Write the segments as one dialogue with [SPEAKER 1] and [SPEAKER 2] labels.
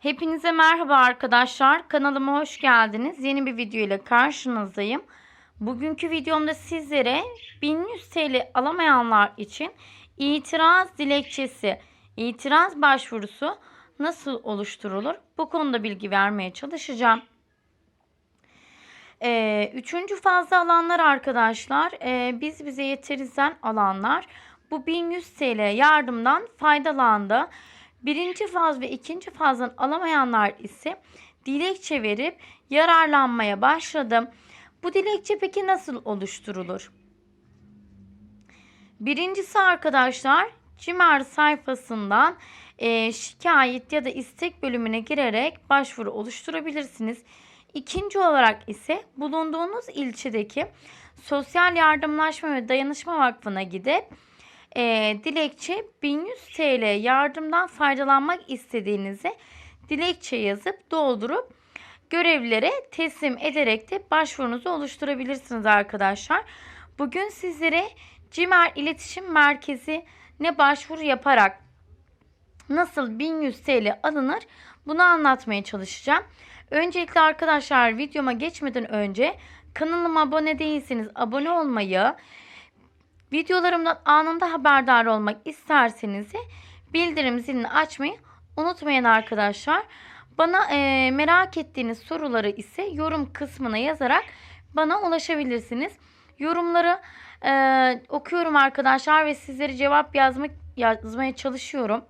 [SPEAKER 1] Hepinize merhaba arkadaşlar. Kanalıma hoş geldiniz. Yeni bir video ile karşınızdayım. Bugünkü videomda sizlere 1100 TL alamayanlar için itiraz dilekçesi, itiraz başvurusu nasıl oluşturulur? Bu konuda bilgi vermeye çalışacağım. Ee, üçüncü fazla alanlar arkadaşlar, e, biz bize yeterizden alanlar bu 1100 TL yardımdan faydalandı. Birinci faz ve ikinci fazdan alamayanlar ise dilekçe verip yararlanmaya başladım. Bu dilekçe peki nasıl oluşturulur? Birincisi arkadaşlar CİMER sayfasından e, şikayet ya da istek bölümüne girerek başvuru oluşturabilirsiniz. İkinci olarak ise bulunduğunuz ilçedeki Sosyal Yardımlaşma ve Dayanışma Vakfı'na gidip e, dilekçe 1100 TL yardımdan faydalanmak istediğinizi dilekçe yazıp doldurup görevlilere teslim ederek de başvurunuzu oluşturabilirsiniz arkadaşlar. Bugün sizlere CİMER İletişim Merkezi'ne başvuru yaparak nasıl 1100 TL alınır bunu anlatmaya çalışacağım. Öncelikle arkadaşlar videoma geçmeden önce kanalıma abone değilseniz abone olmayı, videolarımdan anında haberdar olmak isterseniz bildirim zilini açmayı unutmayın arkadaşlar. Bana e, merak ettiğiniz soruları ise yorum kısmına yazarak bana ulaşabilirsiniz. Yorumları e, okuyorum arkadaşlar ve sizlere cevap yazmak yazmaya çalışıyorum.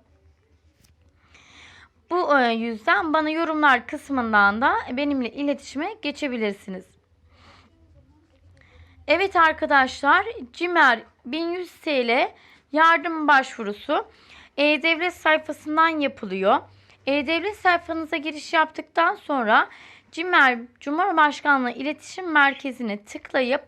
[SPEAKER 1] Bu e, yüzden bana yorumlar kısmından da benimle iletişime geçebilirsiniz. Evet arkadaşlar CİMER 1100 TL yardım başvurusu E-Devlet sayfasından yapılıyor. E-Devlet sayfanıza giriş yaptıktan sonra CİMER Cumhurbaşkanlığı İletişim Merkezi'ne tıklayıp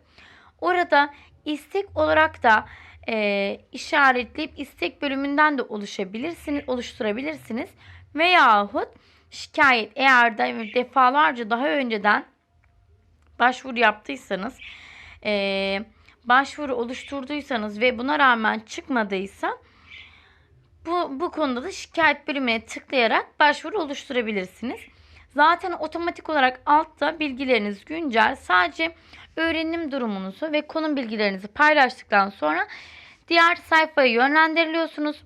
[SPEAKER 1] orada istek olarak da e, işaretleyip istek bölümünden de oluşabilirsiniz, oluşturabilirsiniz. Veyahut şikayet eğer de defalarca daha önceden başvuru yaptıysanız e, başvuru oluşturduysanız ve buna rağmen çıkmadıysa bu, bu konuda da şikayet bölümüne tıklayarak başvuru oluşturabilirsiniz. Zaten otomatik olarak altta bilgileriniz güncel. Sadece öğrenim durumunuzu ve konum bilgilerinizi paylaştıktan sonra diğer sayfaya yönlendiriliyorsunuz.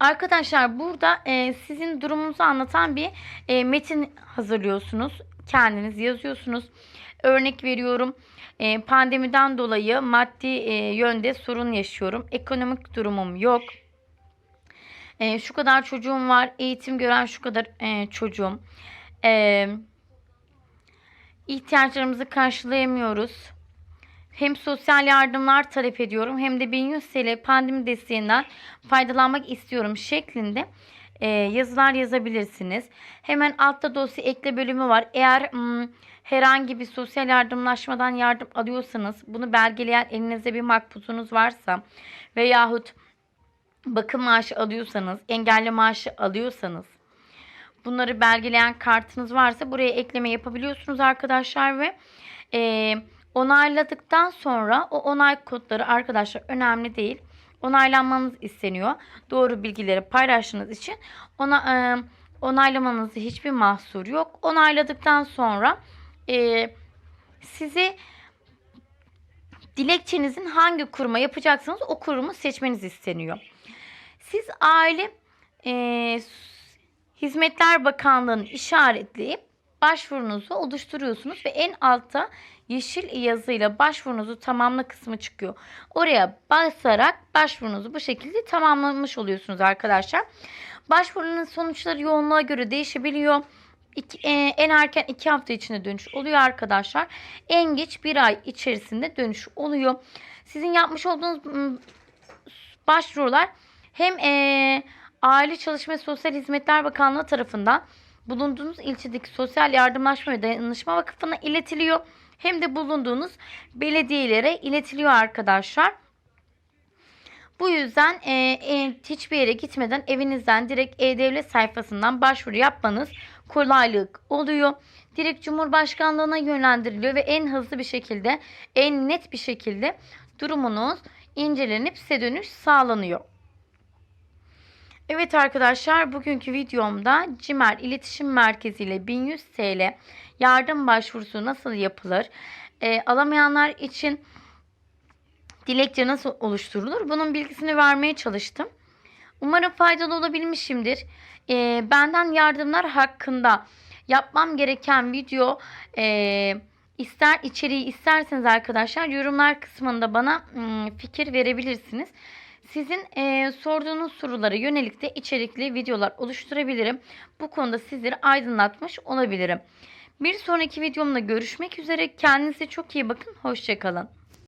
[SPEAKER 1] Arkadaşlar burada e, sizin durumunuzu anlatan bir e, metin hazırlıyorsunuz. Kendiniz yazıyorsunuz. Örnek veriyorum. E, pandemiden dolayı maddi e, yönde sorun yaşıyorum. Ekonomik durumum yok. E, şu kadar çocuğum var. Eğitim gören şu kadar çocuğum. İhtiyaçlarımızı karşılayamıyoruz. Hem sosyal yardımlar talep ediyorum hem de 1100 TL pandemi desteğinden faydalanmak istiyorum şeklinde e, yazılar yazabilirsiniz. Hemen altta dosya ekle bölümü var. Eğer hmm, herhangi bir sosyal yardımlaşmadan yardım alıyorsanız bunu belgeleyen elinizde bir makbuzunuz varsa veyahut bakım maaşı alıyorsanız, engelli maaşı alıyorsanız bunları belgeleyen kartınız varsa buraya ekleme yapabiliyorsunuz arkadaşlar ve e, onayladıktan sonra o onay kodları arkadaşlar önemli değil. Onaylanmanız isteniyor. Doğru bilgileri paylaştığınız için ona e, onaylamanızda hiçbir mahsur yok. Onayladıktan sonra e, size dilekçenizin hangi kuruma yapacaksanız o kurumu seçmeniz isteniyor. Siz aile e, Hizmetler Bakanlığı'nı işaretleyip başvurunuzu oluşturuyorsunuz ve en altta yeşil yazıyla başvurunuzu tamamla kısmı çıkıyor. Oraya basarak başvurunuzu bu şekilde tamamlamış oluyorsunuz arkadaşlar. Başvurunun sonuçları yoğunluğa göre değişebiliyor. İki, e, en erken 2 hafta içinde dönüş oluyor arkadaşlar. En geç 1 ay içerisinde dönüş oluyor. Sizin yapmış olduğunuz başvurular hem e, Aile Çalışma Sosyal Hizmetler Bakanlığı tarafından bulunduğunuz ilçedeki Sosyal Yardımlaşma ve Dayanışma Vakfı'na iletiliyor. Hem de bulunduğunuz belediyelere iletiliyor arkadaşlar. Bu yüzden e, e, hiçbir yere gitmeden evinizden direkt E-Devlet sayfasından başvuru yapmanız kolaylık oluyor. Direkt Cumhurbaşkanlığına yönlendiriliyor ve en hızlı bir şekilde, en net bir şekilde durumunuz incelenip size dönüş sağlanıyor. Evet arkadaşlar bugünkü videomda Cimer İletişim Merkezi ile 1100 TL yardım başvurusu nasıl yapılır? Ee, alamayanlar için dilekçe nasıl oluşturulur? Bunun bilgisini vermeye çalıştım. Umarım faydalı olabilmişimdir. Ee, benden yardımlar hakkında yapmam gereken video e, ister içeriği isterseniz arkadaşlar yorumlar kısmında bana ım, fikir verebilirsiniz. Sizin e, sorduğunuz sorulara yönelik de içerikli videolar oluşturabilirim. Bu konuda sizleri aydınlatmış olabilirim. Bir sonraki videomda görüşmek üzere. Kendinize çok iyi bakın. Hoşçakalın.